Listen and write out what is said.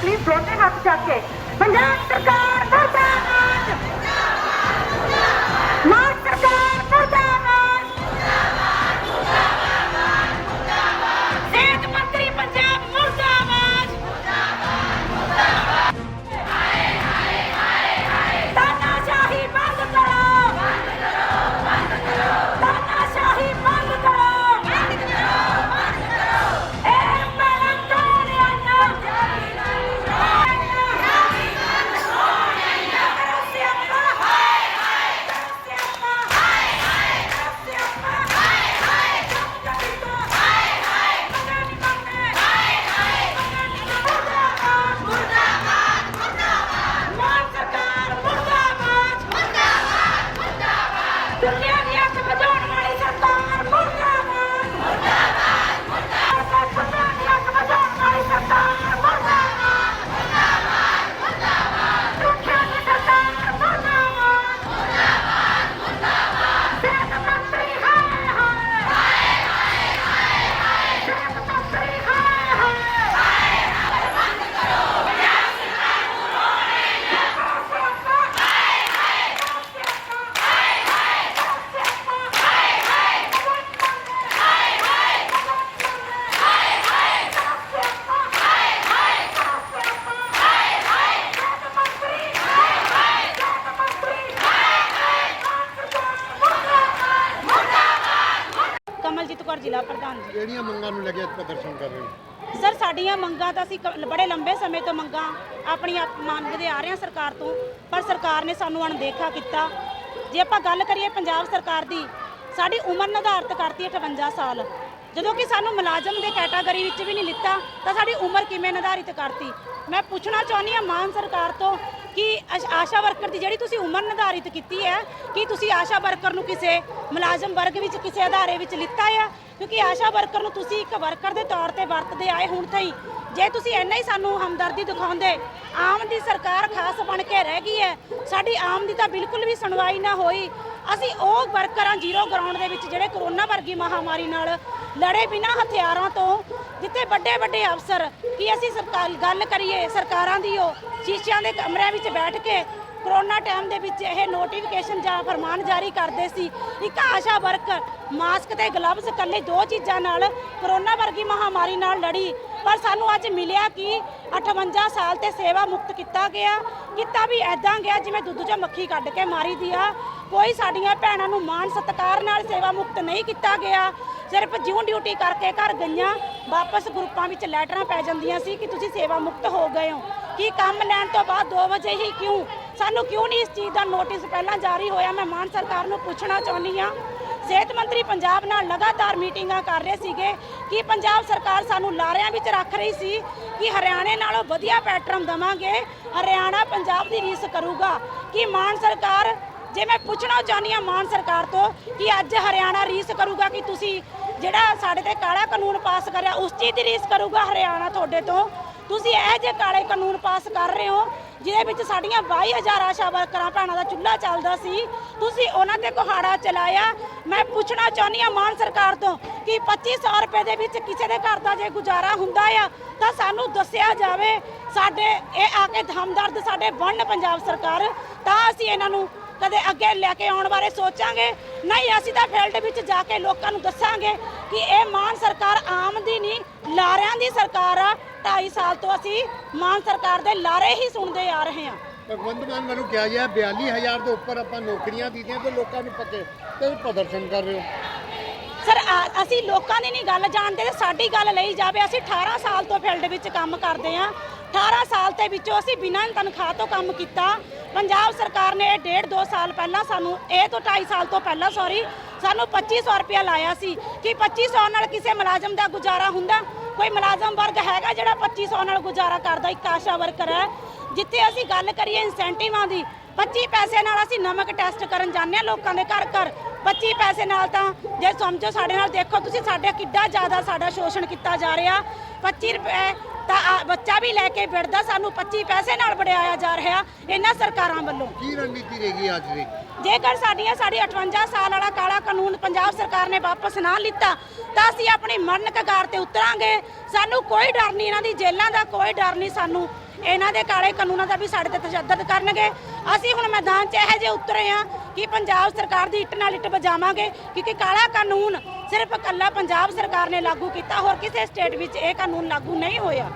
Please ਦੋਨੇ ਹੱਥ ਚੱਕ ਕੇ। ਪੰਜਾਬ ਸਰਕਾਰ! ਜ਼ਿਲ੍ਹਾ ਪ੍ਰਧਾਨ ਜੀ। ਕਿਹੜੀਆਂ ਮੰਗਾਂ ਨੂੰ ਲੈ ਕੇ ਅੱਜ ਪ੍ਰਦਰਸ਼ਨ ਕਰ ਰਹੇ ਹੋ? ਸਰ ਸਾਡੀਆਂ ਮੰਗਾਂ ਤਾਂ ਅਸੀਂ ਕ- ਬੜੇ ਲੰਬੇ ਸਮੇਂ ਤੋਂ ਮੰਗਾਂ ਆਪਣੀਆਂ ਮੰਗਦੇ ਆ ਰਹੇ ਹਾਂ ਸਰਕਾਰ ਤੋਂ ਪਰ ਸਰਕਾਰ ਨੇ ਸਾਨੂੰ ਅਣਦੇਖਾ ਕੀਤਾ। ਜੇ ਆਪਾਂ ਗੱਲ ਕਰੀਏ ਪੰਜਾਬ ਸਰਕਾਰ ਦੀ ਸਾਡੀ ਉਮਰ ਨਿਰਧਾਰਤ ਕਰਤੀ ਹੈ 58 ਸਾਲ। ਜਦੋਂ ਕਿ ਸਾਨੂੰ ਮੁਲਾਜ਼ਮ ਦੇ ਕੈਟਾਗਰੀ ਵਿੱਚ ਵੀ ਨਹੀਂ ਲਿੱਤਾ ਤਾਂ ਸਾਡੀ ਉਮਰ ਕਿਵੇਂ ਨਿਰਧਾਰਿਤ ਕਰਤੀ? ਮੈਂ ਪੁੱਛਣਾ ਚਾਹੁੰਦੀ ਹਾਂ ਮਾਨ ਸਰਕਾਰ ਤੋਂ ਕਿ ਅਸ਼- ਆਸ਼ਾ ਵਰਕਰ ਦੀ ਜਿਹੜੀ ਤੁਸੀਂ ਉਮਰ ਨਿਰਧਾਰਿਤ ਕੀਤੀ ਹੈ, ਕਿ ਤੁਸੀਂ ਆਸ਼ਾ ਵਰਕਰ ਨੂੰ ਕਿਸੇ ਮੁਲਾਜ਼ਮ ਵਰਗ ਵਿੱਚ, ਕਿਸੇ ਅਦਾਰੇ ਵਿੱਚ ਲਿੱਤਾ ਹੈ ਕਿਉਂਕਿ ਆਸ਼ਾ ਵਰਕਰ ਨੂੰ ਤੁਸੀਂ ਇੱਕ ਵਰਕਰ ਦੇ ਤੌਰ ਤੇ ਵਰਤਦੇ ਆਏ ਹੁਣ ਤਾਈਂ। ਜੇ ਤੁਸੀਂ ਇੰਨਾ ਹੀ ਸਾਨੂੰ ਹਮਦਰਦੀ ਦਿਖਾਉਂਦੇ, ਆਮ ਦੀ ਸਰਕਾਰ ਖਾਸ ਬਣ ਕੇ ਰਹਿ ਗਈ ਹੈ। ਸਾਡੀ ਆਮ ਦੀ ਤਾਂ ਬਿਲਕੁਲ ਵੀ ਸੁਣਵਾਈ ਨਾ ਹੋਈ। ਅਸੀਂ ਉਹ ਵਰਕਰਾਂ ਜ਼ੀਰੋ ਗਰਾਊਂਡ ਦੇ ਵਿੱਚ ਜਿਹੜੇ ਕਰੋਨਾ ਵਰਗੀ ਮਹਾਮਾਰੀ ਨਾਲ ਲੜੇ ਬਿਨਾਂ ਹਥਿਆਰਾਂ ਤੋਂ, ਜਿੱਥੇ ਵੱਡੇ ਵੱਡੇ ਅਫਸਰ, ਕਿ ਅਸੀਂ ਸਰਕਾਰ ਗੱਲ ਕਰੀਏ ਸਰਕਾਰਾਂ ਦੀ ਉਹ ਸ਼ੀਸ਼ਿਆਂ ਦੇ ਕਮਰਿਆਂ ਵਿੱਚ ਬੈਠ ਕੇ ਕਰੋਨਾ ਟਾਈਮ ਦੇ ਵਿੱਚ ਇਹ ਨੋਟੀਫਿਕੇਸ਼ਨ ਜਾਂ ਫਰਮਾਨ ਜਾਰੀ ਕਰਦੇ ਸੀ। ਇੱਕ ਆਸ਼ਾ ਵਰਕਰ ਮਾਸਕ ਤੇ ਗਲਵਜ਼ ਇਕੱਲੇ ਦੋ ਚੀਜ਼ਾਂ ਨਾਲ ਕਰੋਨਾ ਵਰਗੀ ਮਹਾਮਾਰੀ ਨਾਲ ਲੜੀ। ਪਰ ਸਾਨੂੰ ਅੱਜ ਮਿਲਿਆ ਕਿ 58 ਸਾਲ ਤੇ ਸੇਵਾ ਮੁਕਤ ਕੀਤਾ ਗਿਆ। ਕੀਤਾ ਵੀ ਐਦਾਂ ਗਿਆ ਜਿਵੇਂ ਦੁੱਧ 'ਚੋਂ ਮੱਖੀ ਕੱਢ ਕੇ ਮਾਰੀ ਦੀ ਆ। ਕੋਈ ਸਾਡੀਆਂ ਭੈਣਾਂ ਨੂੰ ਮਾਣ ਸਤਿਕਾਰ ਨਾਲ ਸੇਵਾ ਮੁਕਤ ਨਹੀਂ ਕੀਤਾ ਗਿਆ। ਸਿਰਫ ਜਿਉਂ ਡਿਊਟੀ ਕਰਕੇ ਘਰ ਗਈਆਂ, ਵਾਪਸ ਗਰੁੱਪਾਂ ਵਿੱਚ ਲੈਟਰਾਂ ਪੈ ਜਾਂਦੀਆਂ ਸੀ ਕਿ ਤੁਸੀਂ ਸੇਵਾ ਮੁਕਤ ਹੋ ਗਏ ਹੋ। ਕਿ ਕੰਮ ਲੈਣ ਤੋਂ ਬਾਅਦ 2 ਵਜੇ ਹੀ ਕਿਉਂ? ਸਾਨੂੰ ਕਿਉਂ ਨਹੀਂ ਇਸ ਚੀਜ਼ ਦਾ ਨੋਟਿਸ ਪਹਿਲਾਂ ਜਾਰੀ ਹੋਇਆ? ਮੈਂ ਮਾਨ ਸਰਕਾਰ ਨੂੰ ਪੁੱਛਣਾ ਚਾਹੁੰਦੀ ਹਾਂ। ਸਿਹਤ ਮੰਤਰੀ ਪੰਜਾਬ ਨਾਲ ਲਗਾਤਾਰ ਮੀਟਿੰਗਾਂ ਕਰ ਰਹੇ ਸੀਗੇ। ਕਿ ਪੰਜਾਬ ਸਰਕਾਰ ਸਾਨੂੰ ਲਾਰਿਆਂ ਵਿੱਚ ਰੱਖ ਰਹੀ ਸੀ ਕਿ ਹਰਿਆਣੇ ਨਾਲੋਂ ਵਧੀਆ ਪੈਟਰਨ ਦਵਾਂਗੇ? ਹਰਿਆਣਾ ਪੰਜਾਬ ਦੀ ਰੀਸ ਕਰੂਗਾ। ਕਿ ਮਾਨ ਸਰਕਾਰ, ਜੇ ਮੈਂ ਪੁੱਛਣਾ ਚਾਹੁੰਦੀ ਹਾਂ ਮਾਨ ਸਰਕਾਰ ਤੋਂ ਕਿ ਅੱਜ ਹਰਿਆਣਾ ਰੀਸ ਕਰੂਗਾ ਕਿ ਤੁਸੀਂ ਜਿਹੜਾ ਸਾਡੇ ਤੇ ਕਾਲਾ ਕਾਨੂੰਨ ਪਾਸ ਕਰਿਆ, ਉਸ ਚੀਜ਼ ਦੀ ਰੀਸ ਕਰੂਗਾ ਹਰਿਆਣਾ ਤੁਹਾਡੇ ਤੋਂ? ਤੁਸੀਂ ਇਹ ਜੇ ਕਾਲੇ ਕਾਨੂੰਨ ਪਾਸ ਕਰ ਰਹੇ ਹੋ, ਜਿਹਦੇ ਵਿੱਚ ਸਾਡੀਆਂ 22000 ਆਸ਼ਾ ਵਰਕਰਾਂ ਭੈਣਾਂ ਦਾ ਚੁੱਲ੍ਹਾ ਚੱਲਦਾ ਸੀ, ਤੁਸੀਂ ਉਹਨਾਂ ਤੇ ਕੁਹਾੜਾ ਚਲਾਇਆ। ਮੈਂ ਪੁੱਛਣਾ ਚਾਹੁੰਦੀ ਹਾਂ ਮਾਨ ਸਰਕਾਰ ਤੋਂ ਕਿ 2500 ਰੁਪਏ ਦੇ ਵਿੱਚ ਕਿਸੇ ਦੇ ਘਰ ਦਾ ਜੇ ਗੁਜ਼ਾਰਾ ਹੁੰਦਾ ਆ, ਤਾਂ ਸਾਨੂੰ ਦੱਸਿਆ ਜਾਵੇ, ਸਾਡੇ ਇਹ ਆ ਕੇ ਹਮਦਰਦ ਸਾਡੇ ਬਣਨ ਪੰਜਾਬ ਸਰਕਾਰ, ਤਾਂ ਅਸੀਂ ਇਹਨਾਂ ਨੂੰ ਕਦੇ ਅੱਗੇ ਲੈ ਕੇ ਆਉਣ ਬਾਰੇ ਸੋਚਾਂਗੇ? ਨਹੀਂ ਅਸੀਂ ਤਾਂ ਫੀਲਡ ਵਿੱਚ ਜਾ ਕੇ ਲੋਕਾਂ ਨੂੰ ਦੱਸਾਂਗੇ ਕਿ ਇਹ ਮਾਨ ਸਰਕਾਰ ਆਮ ਦੀ ਨਹੀਂ ਲਾਰਿਆਂ ਦੀ ਸਰਕਾਰ ਆ। 2.5 ਸਾਲ ਤੋਂ ਅਸੀਂ ਮਾਨ ਸਰਕਾਰ ਦੇ ਲਾਰੇ ਹੀ ਸੁਣਦੇ ਆ ਰਹੇ ਹਾਂ। ਭਗਵੰਤ ਮਾਨ ਮੈਨੂੰ ਕਿਹਾ ਗਿਆ 42000 ਤੋਂ ਉੱਪਰ ਆਪਾਂ ਨੌਕਰੀਆਂ ਦਿੱਤੀਆਂ ਤੇ ਲੋਕਾਂ ਨੂੰ ਪੱਕੇ। ਤੇ ਪ੍ਰਦਰਸ਼ਨ ਕਰ ਰਹੇ ਹੋ। ਸਰ ਆ- ਅਸੀਂ ਲੋਕਾਂ ਦੀ ਨਹੀਂ ਗੱਲ ਜਾਣਦੇ ਤੇ ਸਾਡੀ ਗੱਲ ਲਈ ਜਾਵੇ। ਅਸੀਂ 18 ਸਾਲ ਤੋਂ ਫੀਲਡ ਵਿੱਚ ਕੰਮ ਕਰਦੇ ਹਾਂ। 18 ਸਾਲ ਦੇ ਵਿੱਚੋਂ ਅਸੀਂ ਬਿਨਾਂ ਤਨਖਾਹ ਤੋਂ ਕੰਮ ਕੀਤਾ। ਪੰਜਾਬ ਸਰਕਾਰ ਨੇ ਇਹ ਡੇਢ ਦੋ ਸਾਲ ਪਹਿਲਾਂ ਸਾਨੂੰ, ਇਹ ਤੋਂ 2.5 ਸਾਲ ਤੋਂ ਪਹਿਲਾਂ ਸੌਰੀ ਸਾਨੂੰ 2500 ਰੁਪਇਆ ਲਾਇਆ ਸੀ। ਕਿ 2500 ਨਾਲ ਕਿਸੇ ਮੁਲਾਜ਼ਮ ਦਾ ਗੁਜ਼ਾਰਾ ਹੁੰਦਾ? ਕੋਈ ਮੁਲਾਜ਼ਮ ਵਰਗ ਹੈਗਾ ਜਿਹੜਾ 2500 ਨਾਲ ਗੁਜ਼ਾਰਾ ਕਰਦਾ, ਇੱਕ ਆਸ਼ਾ ਵਰਕਰ ਹੈ। ਜਿੱਥੇ ਅਸੀਂ ਗੱਲ ਕਰੀਏ ਇਨਸੈਂਟਿਵਾਂ ਦੀ 25 ਪੈਸੇ ਨਾਲ ਅਸੀਂ ਨਮਕ ਟੈਸਟ ਕਰਨ ਜਾਂਦੇ ਹਾਂ ਲੋਕਾਂ ਦੇ ਘਰ ਘਰ। 25 ਪੈਸੇ ਨਾਲ ਤਾਂ ਜੇ ਸਮਝੋ ਸਾਡੇ ਨਾਲ ਦੇਖੋ ਤੁਸੀਂ ਸਾਡੇ ਕਿੱਡਾ ਜ਼ਿਆਦਾ ਸਾਡਾ ਸ਼ੋਸ਼ਣ ਕੀਤਾ ਜਾ ਰਿਹਾ। 25 ਰੁਪਏ ਤਾਂ ਆ ਬੱਚਾ ਵੀ ਲੈ ਕੇ ਵਿੜਦਾ ਸਾਨੂੰ 25 ਪੈਸੇ ਨਾਲ ਵਡਿਆਇਆ ਜਾ ਰਿਹਾ ਇਹਨਾਂ ਸਰਕਾਰਾਂ ਵੱਲੋਂ। ਕੀ ਰਣਨੀਤੀ ਰਹੇਗੀ ਅੱਜ ਦੀ? ਜੇਕਰ ਸਾਡੀਆਂ ਸਾਡੀ 58 ਸਾਲ ਵਾਲਾ ਕਾਲਾ ਕਾਨੂੰਨ ਪੰਜਾਬ ਸਰਕਾਰ ਨੇ ਵਾਪਸ ਨਾ ਲਿੱਤਾ ਤਾਂ ਅਸੀਂ ਆਪਣੀ ਮਰਨ ਕਗਾਰ ਤੇ ਉਤਰਾਂਗੇ। ਸਾਨੂੰ ਕੋਈ ਡਰ ਨਹੀਂ ਇਹਨਾਂ ਦੀ ਜੇਲ੍ਹਾਂ ਦਾ ਕੋਈ ਡਰ ਨਹੀਂ ਸਾਨੂੰ। ਇਹਨਾਂ ਦੇ ਕਾਲੇ ਕਾਨੂੰਨਾਂ ਦਾ ਵੀ ਸਾਡੇ ਤੇ ਤਸ਼ੱਦਦ ਕਰਨਗੇ। ਅਸੀਂ ਹੁਣ ਮੈਦਾਨ 'ਚ ਇਹੋ ਜਿਹੇ ਉਤਰੇ ਆ ਕਿ ਪੰਜਾਬ ਸਰਕਾਰ ਦੀ ਇੱਟ ਨਾਲ ਇੱਟ ਵਜਾਵਾਂਗੇ, ਕਿਉਂਕਿ ਕਾਲਾ ਕਾਨੂੰਨ ਸਿਰਫ ਇਕੱਲਾ ਪੰਜਾਬ ਸਰਕਾਰ ਨੇ ਲਾਗੂ ਕੀਤਾ, ਹੋਰ ਕਿਸੇ ਸਟੇਟ ਵਿੱਚ ਇਹ ਕਾਨੂੰਨ ਲਾਗੂ ਨਹੀਂ ਹੋਇਆ।